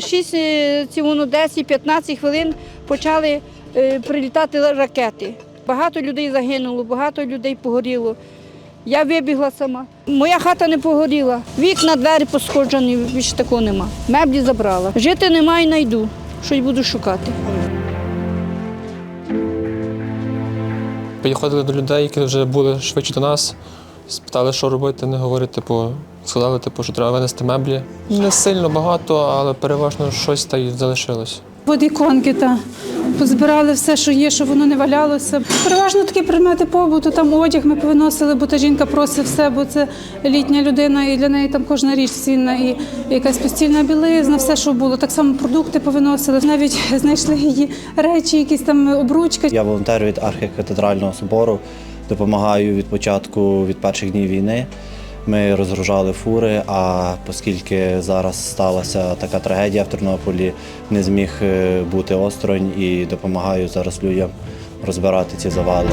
Шість е, цілу 10-15 хвилин почали е, прилітати ракети. Багато людей загинуло, багато людей погоріло. Я вибігла сама. Моя хата не погоріла. Вікна, двері посходжені, більше такого нема. Меблі забрала. Жити нема немає, найду. Щось буду шукати. Підходили до людей, які вже були швидше до нас, спитали, що робити, не говорити, типу, сказали, типу, що треба винести меблі. Не сильно багато, але переважно щось та й залишилось. Водіконки та позбирали все, що є, щоб воно не валялося. Переважно такі предмети побуту, там одяг ми повиносили, бо та жінка просить все, бо це літня людина, і для неї там кожна річ цінна, і якась постільна білизна, все, що було. Так само продукти повиносили. Навіть знайшли її речі, якісь там обручка. Я волонтер від архікатедрального собору, допомагаю від початку від перших днів війни. Ми розгружали фури, а оскільки зараз сталася така трагедія в Тернополі, не зміг е, бути осторонь і допомагаю зараз людям розбирати ці завали.